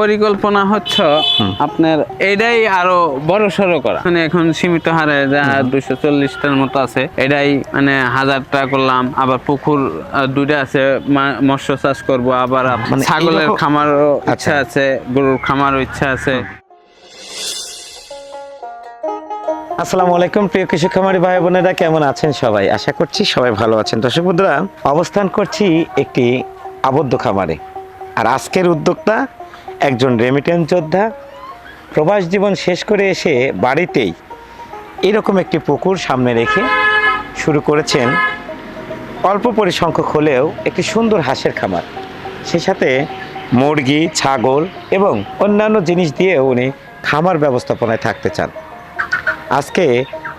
পরিকল্পনা হচ্ছে আপনার এটাই আরও বড় সড়ো করা। মানে এখন সীমিত হারে যা দুইশো চল্লিশটার মতো আছে এটাই মানে হাজারটা করলাম আবার পুকুর দুইটা আছে মৎস্য চাষ করব আবার মানে ছাগলের খামারও ইচ্ছা আচ্ছা। আছে গরুর খামারও ইচ্ছা আছে। আসসালামু আলাইকুম প্রিয় কৃষক খামারি ভাই বোনেরা কেমন আছেন সবাই? আশা করছি সবাই ভালো আছেন। দর্শক বন্ধুরা অবস্থান করছি একটি আবদ্ধ খামারে। আর আজকের উদ্যোক্তা একজন রেমিটেন্স যোদ্ধা। প্রবাস জীবন শেষ করে এসে বাড়িতেই এরকম একটি পুকুর সামনে রেখে শুরু করেছেন। অল্প পরিসংখ্যক হলেও একটি সুন্দর হাঁসের খামার। সেই সাথে মুরগি, ছাগল এবং অন্যান্য জিনিস দিয়ে উনি খামার ব্যবস্থাপনায় থাকতে চান। আজকে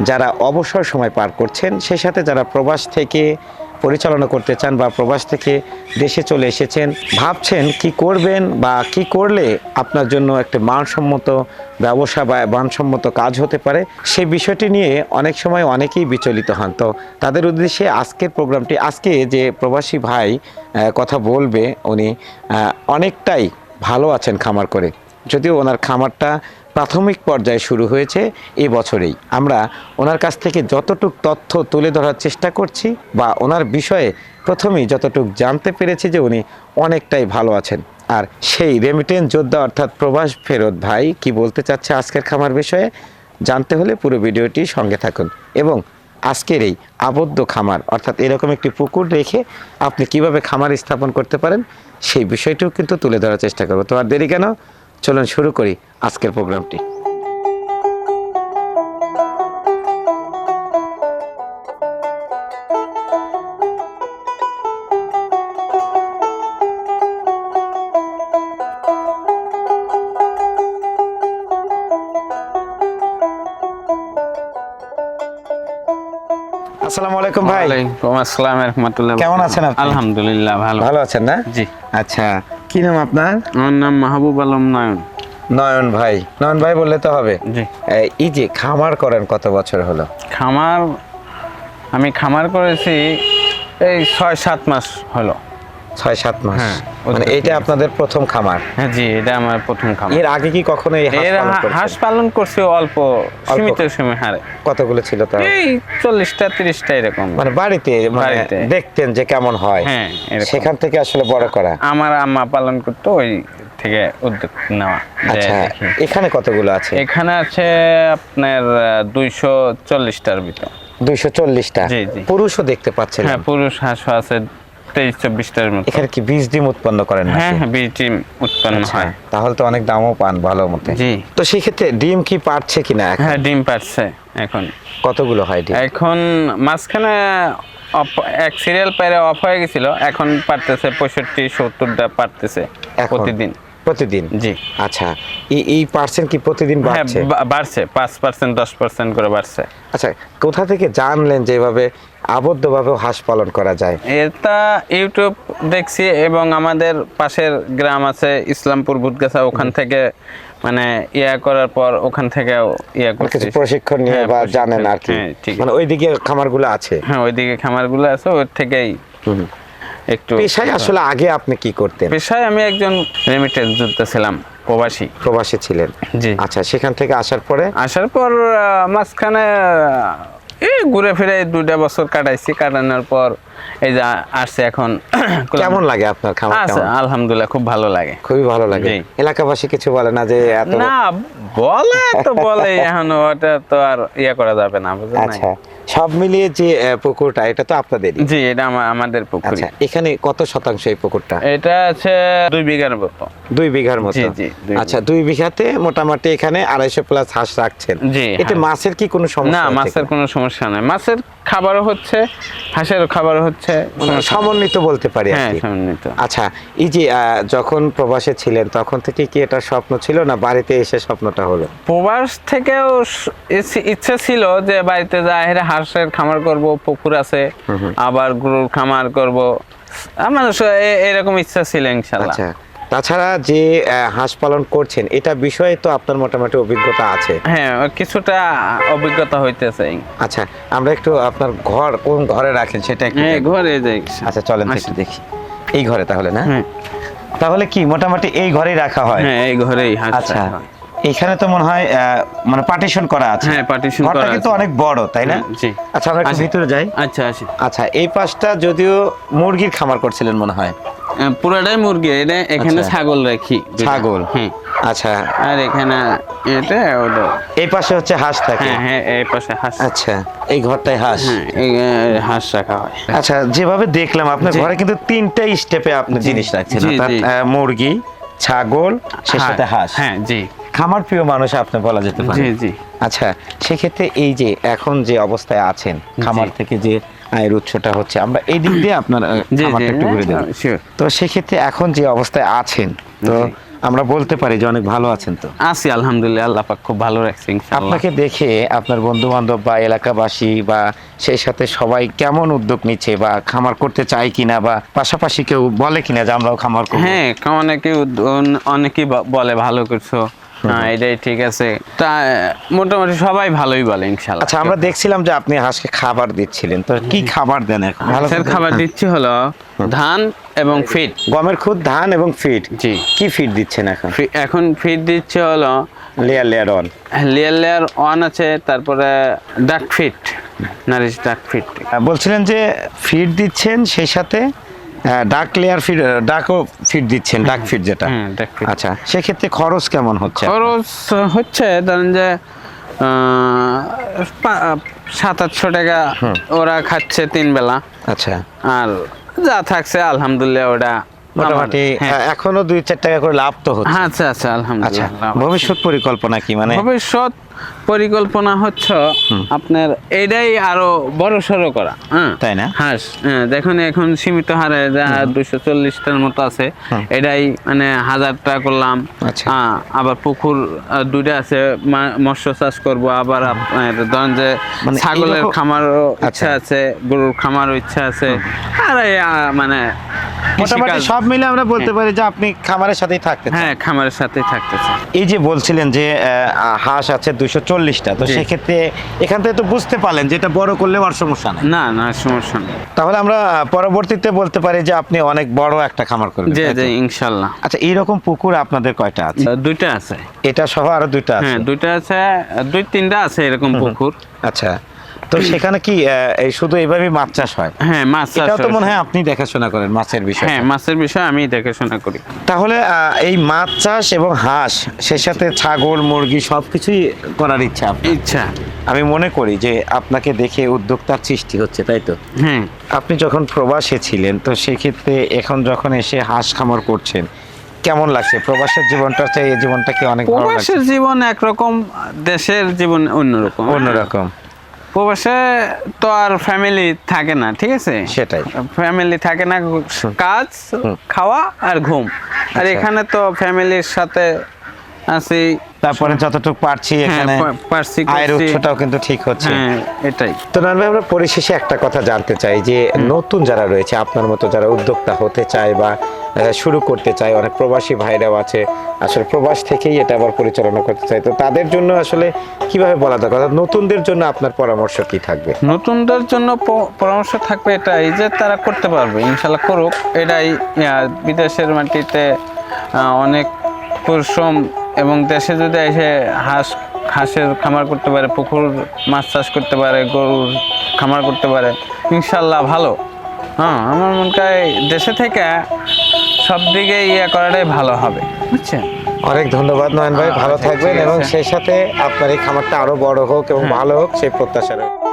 যারা অবসর সময় পার করছেন, সেই সাথে যারা প্রবাস থেকে পরিচালনা করতে চান বা প্রবাস থেকে দেশে চলে এসেছেন, ভাবছেন কি করবেন বা কি করলে আপনার জন্য একটা মানসম্মত ব্যবসা বা মানসম্মত কাজ হতে পারে সেই বিষয়টি নিয়ে অনেক সময় অনেকেই বিচলিত হন। তো তাদের উদ্দেশ্যে আজকের প্রোগ্রামটি, আজকে যে প্রবাসী ভাই কথা বলবে, উনি অনেকটাই ভালো আছেন খামার করে। যদিও ওনার খামারটা প্রাথমিক পর্যায়ে শুরু হয়েছে এ বছরেই। আমরা ওনার কাছ থেকে যতটুক তথ্য তুলে ধরার চেষ্টা করছি বা ওনার বিষয়ে প্রথমেই যতটুক জানতে পেরেছি যে উনি অনেকটাই ভালো আছেন। আর সেই রেমিটেন্স যোদ্ধা অর্থাৎ প্রবাস ফেরত ভাই কি বলতে চাচ্ছে আজকের খামার বিষয়ে জানতে হলে পুরো ভিডিওটি সঙ্গে থাকুন এবং আজকের এই আবদ্ধ খামার অর্থাৎ এরকম একটি পুকুর রেখে আপনি কীভাবে খামার স্থাপন করতে পারেন সেই বিষয়টিও কিন্তু তুলে ধরার চেষ্টা করব। তো আর দেরি কেন? চলুন শুরু করি আজকের প্রোগ্রামটি। আসসালামু আলাইকুম ভাই। ওয়ালাইকুম আসসালাম রহমতুল্লাহ। কেমন আছেন আপনি? আলহামদুলিল্লাহ ভালো। ভালো আছেন না? জি। আচ্ছা। কি নাম আপনার? আমার নাম মাহবুব আলম নয়ন। নয়ন ভাই। নয়ন ভাই বললে তো হবে। এই যে খামার করেন কত বছর হলো? খামার আমি খামার করেছি এই ছয় সাত মাস হলো। ছয় সাত মাস। হ্যাঁ, মানে এটা আপনাদের প্রথম খামার। হ্যাঁ জি এটা আমার প্রথম খামার। এর আগে কি কখনো এই হাঁস পালন করছি অল্প সীমিত সময় হারে কতগুলো ছিল তার এই চল্লিশটা তিরিশটা এরকম। মানে বাড়িতে মানে দেখতেন যে কেমন হয়। হ্যাঁ সেখান থেকে আসলে বড় করা। আমার আম্মা পালন করতো ওই থেকে উদ্যোগ নেওয়া। আচ্ছা এখানে কতগুলো আছে? এখানে আছে আপনার দুইশো চল্লিশটার ভিতর। দুইশো চল্লিশটা। পুরুষও দেখতে পাচ্ছেন হ্যাঁ পুরুষ হাঁসও আছে তেইশ চব্বিশটার মতো। এখানে কি বীজ ডিম উৎপন্ন করেন হ্যাঁ হ্যাঁ বীজ ডিম উৎপন্ন আচ্ছা, হয়। তাহলে তো অনেক দামও পান ভালো মতো। জি। তো সেক্ষেত্রে ডিম কি পারছে কিনা এখন? হ্যাঁ ডিম পাচ্ছে এখন। কতগুলো হয় ডিম? এখন মাঝখানে এক সিরিয়াল পেরে অফ হয়ে গেছিল এখন পারতেছে পঁয়ষট্টি সত্তরটা পারতেছে? প্রতিদিন। প্রতিদিন? জি। আচ্ছা এই এই পার্সেন্ট কি প্রতিদিন হ্যাঁ বাড়ছে? বাড়ছে পাঁচ পার্সেন্ট দশ পার্সেন্ট করে বাড়ছে। আচ্ছা কোথা থেকে জানলেন যে এভাবে আবদ্ধভাবে হাঁস পালন করা যায়? এটা ইউটিউব দেখছি এবং আমাদের পাশের গ্রাম আছে ইসলামপুর ভুটগাছা ওখান থেকে মানে ইয়া করার পর ওখান থেকে ইয়া মানে কিছু করছি। প্রশিক্ষণ নিয়ে হ্যাঁ, বা জানেন আর কি। হ্যাঁ, মানে ওইদিকে খামারগুলো আছে? হ্যাঁ ওইদিকে খামারগুলো আছে ওর থেকেই একটু পেশায় আসলে আগে আপনি কি করতেন? পেশায় আমি একজন রেমিটেন্স যোদ্ধা ছিলাম প্রবাসী। প্রবাসী ছিলেন। জি। আচ্ছা সেখান থেকে আসার পরে? আসার পর মাঝখানে এই ঘুরে ফিরে দুটা বছর কাটাইছি কাটানোর পর এই যে আসছে এখন কেমন লাগে আপনার খামার আলহামদুলিল্লাহ খুব ভালো লাগে। খুবই ভালো লাগে। এলাকাবাসী কিছু বলে না যে এত না বলে তো বলে এখন ওটা তো আর ইয়ে করা যাবে না বুঝলেন আচ্ছা সব মিলিয়ে যে পুকুরটা এটা তো আপনাদেরই? জি এটা আমাদের পুকুরি আচ্ছা এখানে কত শতাংশ এই পুকুরটা? এটা আছে দুই বিঘার মতো। দুই বিঘার মতো? জি, জি, আচ্ছা দুই বিঘাতে মোটামুটি এখানে আড়াইশো প্লাস হাঁস রাখছেন। জি, এতে হ্যাঁ। মাছের কি কোনো সমস্যা না মাছের কোনো সমস্যা নাই। মাছের খাবারও হচ্ছে হাঁসের খাবারও হচ্ছে মানে। সমন্বিত বলতে পারি হ্যাঁ সমন্বিত। আচ্ছা এই যে যখন প্রবাসে ছিলেন তখন থেকে কি এটা স্বপ্ন ছিল না বাড়িতে এসে স্বপ্নটা হলো? প্রবাস থেকেও ইচ্ছে- ছিল যে বাড়িতে যাই হাঁসের খামার করব পুকুর আছে আবার গরুর খামার করব। আমার এরকম ইচ্ছা ছিল ইনশাল্লাহ। আচ্ছা। তাছাড়া যে হাঁস পালন করছেন এটা বিষয়ে তো আপনার মোটামুটি অভিজ্ঞতা আছে। হ্যাঁ কিছুটা অভিজ্ঞতা হইতেছে। আচ্ছা আমরা একটু আপনার ঘর কোন ঘরে রাখেন সেটা একটু হ্যাঁ ঘরে যাই। আচ্ছা চলেন একটু দেখি। এই ঘরে তাহলে না? হ্যাঁ। তাহলে কি মোটামুটি এই ঘরেই রাখা হয়? হ্যাঁ এই ঘরেই আচ্ছা এখানে তো মনে হয় মানে পার্টিশন করা আছে। হ্যাঁ, ঘরটা করা কিন্তু অনেক বড় তাই না? জি। আচ্ছা আমরা একটু ভিতরে যাই। আচ্ছা আচ্ছা আচ্ছা এই পাশটা যদিও মুরগির খামার করছিলেন মনে হয়। পুরাটাই মুরগি এটা এখানে আচ্ছা। ছাগল রাখি ছাগল। হ্যাঁ। আচ্ছা। আর এখানে এটা ওটা। এই পাশে হচ্ছে হাঁস থাকে? হ্যাঁ হ্যাঁ এই পাশে হাঁস। আচ্ছা এই ঘরটায় হাঁস? হ্যাঁ হাঁস রাখা হয়। আচ্ছা যেভাবে দেখলাম আপনার ঘরে কিন্তু তিনটা স্টেপে আপনি জিনিস রাখছেন অর্থাৎ মুরগি ছাগল সে সাথে হাঁস। হ্যাঁ জি। খামার প্রিয় মানুষ আপনি বলা যেতে পারে। জি জি। আচ্ছা সেক্ষেত্রে এই যে এখন যে অবস্থায় আছেন খামার থেকে যে আয়ের উৎসটা হচ্ছে। আমরা এই দিক দিয়ে আপনার খামারটা একটু ঘুরে দেব তো সেক্ষেত্রে এখন যে অবস্থায় আছেন তো আমরা বলতে পারি যে অনেক ভালো আছেন তো? আছি আলহামদুলিল্লাহ আল্লাহ পাক খুব ভালো রাখছে ইনশাআল্লাহ। আপনাকে দেখে আপনার বন্ধু বান্ধব বা এলাকাবাসী বা সেই সাথে সবাই কেমন উদ্যোগ নিচ্ছে বা খামার করতে চায় কিনা বা পাশাপাশি কেউ বলে কিনা যে আমরাও খামার করব? হ্যাঁ অনেকে অনেকেই বলে ভালো করছ হ্যাঁ এটাই ঠিক আছে। তা মোটামুটি সবাই ভালোই বলে ইনশাআল্লাহ আচ্ছা আমরা দেখছিলাম যে আপনি হাঁসকে খাবার দিচ্ছিলেন। তো কি খাবার দেন এখন? ভালো হাঁসের খাবার দিচ্ছি হলো ধান এবং ফিট গমের খুদ ধান এবং ফিড জি। কি ফিড দিচ্ছেন এখন? এখন ফিট দিচ্ছে হলো layer layer on layer layer one আছে তারপরে ডাক ফিট নারিশ ডাক ফিট বলছিলেন যে ফিড দিচ্ছেন সেই সাথে? ডাক লেয়ার ফিড ডাকও ফিড দিচ্ছেন ডাক ফিড যেটা। হ্যাঁ আচ্ছা সেক্ষেত্রে খরচ কেমন হচ্ছে খরচ হচ্ছে ধরেন যে সাত আটশো টাকা ওরা খাচ্ছে তিন বেলা। আচ্ছা। আর যা থাকছে আলহামদুলিল্লাহ ওটা মোটামুটি আমার- হ্যাঁ। এখনও দুই চার টাকা করে লাভ তো হচ্ছে। আচ্ছা আচ্ছা আচ্ছা আলহামদুলিল্লাহ ভবিষ্যৎ পরিকল্পনা কি মানে? ভবিষ্যৎ পরিকল্পনা হচ্ছে আপনার এটাই আরও বড় সড়ো করা হ্যাঁ। তাই না? হাঁস হ্যাঁ দেখুন এখন সীমিত হারে যা দুশো চল্লিশটার মতো আছে এটাই মানে হাজারটা করলাম। আচ্ছা। হ্যাঁ, আবার পুকুর দুইটা আছে মৎস্য চাষ করব আবার আপনার ধরেন যে মানে ছাগলের খামারও ইচ্ছা আচ্ছা। আছে গরুর খামারও ইচ্ছা আছে আর মানে মোটামুটি সব মিলে আমরা বলতে পারি যে আপনি খামারের সাথেই থাকতে হ্যাঁ খামারের সাথেই থাকতেছে এই যে বলছিলেন যে হাঁস আছে দুইশো চল্লিশটা তো সেক্ষেত্রে এখান থেকে তো বুঝতে পারলেন যে এটা বড় করলেও আর সমস্যা নেই। না না সমস্যা নেই। তাহলে আমরা পরবর্তীতে বলতে পারি যে আপনি অনেক বড় একটা খামার করবেন জি জি ইনশাল্লাহ। আচ্ছা এইরকম পুকুর আপনাদের কয়টা আছে? দুইটা আছে। এটা সহ আরও দুইটা আছে। হ্যাঁ দুইটা আছে দুই তিনটা আছে এরকম পুকুর। আচ্ছা। তো সেখানে কি শুধু এইভাবে মাছ চাষ হয়? হ্যাঁ মাছ চাষ এটাও তো মনে হয় আপনি দেখাশোনা করেন মাছের বিষয় হ্যাঁ মাছের বিষয়ে আমি দেখাশোনা করি। তাহলে এই মাছ চাষ এবং হাঁস সেই সাথে ছাগল মুরগি সবকিছুই করার ইচ্ছা আপনার। ইচ্ছা। আমি মনে করি যে আপনাকে দেখে উদ্যোক্তার সৃষ্টি হচ্ছে তাই তো? হ্যাঁ। আপনি যখন প্রবাসে ছিলেন তো সেক্ষেত্রে এখন যখন এসে হাঁস খামার করছেন কেমন লাগছে? প্রবাসের জীবনটা চাই এই জীবনটা কি অনেক প্রবাসের জীবন একরকম দেশের জীবন অন্যরকম। অন্যরকম। প্রবাসে তো আর ফ্যামিলি থাকে না ঠিক আছে? সেটাই। ফ্যামিলি থাকে না কাজ খাওয়া আর ঘুম। আর আচ্ছা। এখানে তো ফ্যামিলির সাথে আছি। তারপরে যতটুকু পারছি হ্যাঁ এখানে পারছি আয়ের উৎসটাও কিন্তু ঠিক হচ্ছে। হ্যাঁ এটাই। তো ভাই, আমরা পরিশেষে একটা কথা জানতে চাই যে নতুন যারা রয়েছে আপনার মতো যারা উদ্যোক্তা হতে চায় বা শুরু করতে চায়। অনেক প্রবাসী ভাইরাও আছে। আসলে প্রবাস থেকেই এটা আবার পরিচালনা করতে চায়। তো তাদের জন্য আসলে কীভাবে বলা দরকার? নতুনদের জন্য আপনার পরামর্শ কি থাকবে? নতুনদের জন্য পরামর্শ থাকবে এটাই যে তারা করতে পারবে। ইনশাল্লাহ করুক। এটাই বিদেশের মাটিতে অনেক পরিশ্রম এবং দেশে যদি এসে হাঁস, হাঁসের খামার করতে পারে, পুকুর মাছ চাষ করতে পারে, গরুর খামার করতে পারে, ইনশাল্লাহ ভালো। হ্যাঁ আমার মনে হয় দেশে থেকে সব দিকে ইয়ে করাটাই ভালো হবে বুঝছেন অনেক ধন্যবাদ নয়ন ভাই ভালো আচ্ছা, থাকবেন এবং। সেই সাথে আপনার এই খামারটা আরও বড় হোক এবং ভালো হোক সেই প্রত্যাশা রইল।